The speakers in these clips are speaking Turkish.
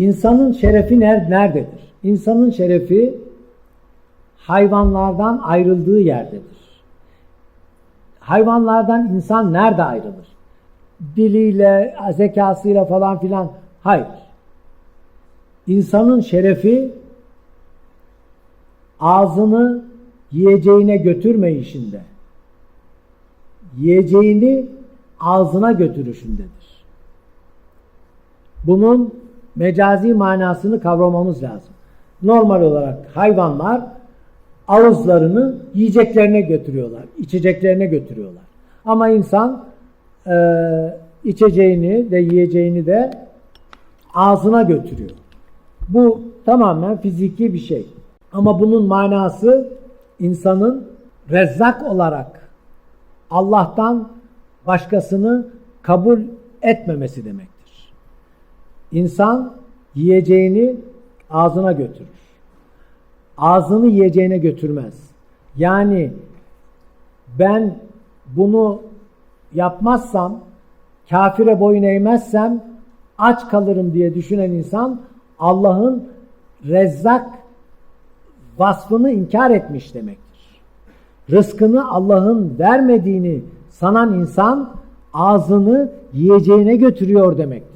İnsanın şerefi ner- nerededir? İnsanın şerefi hayvanlardan ayrıldığı yerdedir. Hayvanlardan insan nerede ayrılır? Diliyle, zekasıyla falan filan. Hayır. İnsanın şerefi ağzını yiyeceğine götürme işinde. Yiyeceğini ağzına götürüşündedir. Bunun mecazi manasını kavramamız lazım. Normal olarak hayvanlar ağızlarını yiyeceklerine götürüyorlar, içeceklerine götürüyorlar. Ama insan e, içeceğini de yiyeceğini de ağzına götürüyor. Bu tamamen fiziki bir şey. Ama bunun manası insanın rezzak olarak Allah'tan başkasını kabul etmemesi demektir. İnsan yiyeceğini ağzına götürür. Ağzını yiyeceğine götürmez. Yani ben bunu yapmazsam, kafire boyun eğmezsem aç kalırım diye düşünen insan Allah'ın rezzak vasfını inkar etmiş demektir. Rızkını Allah'ın vermediğini sanan insan ağzını yiyeceğine götürüyor demektir.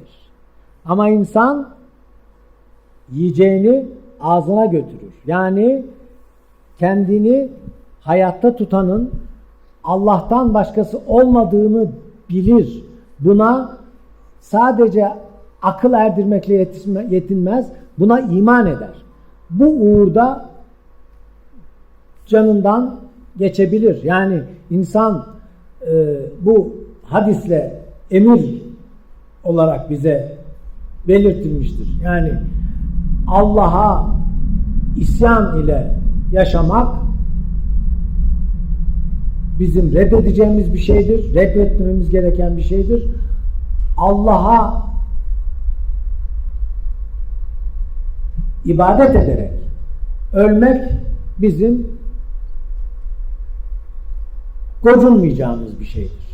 Ama insan yiyeceğini ağzına götürür. Yani kendini hayatta tutanın Allah'tan başkası olmadığını bilir. Buna sadece akıl erdirmekle yetinme- yetinmez. Buna iman eder. Bu uğurda canından geçebilir. Yani insan e, bu hadisle emir olarak bize belirtilmiştir. Yani Allah'a isyan ile yaşamak bizim reddedeceğimiz bir şeydir. Reddetmemiz gereken bir şeydir. Allah'a ibadet ederek ölmek bizim gocunmayacağımız bir şeydir.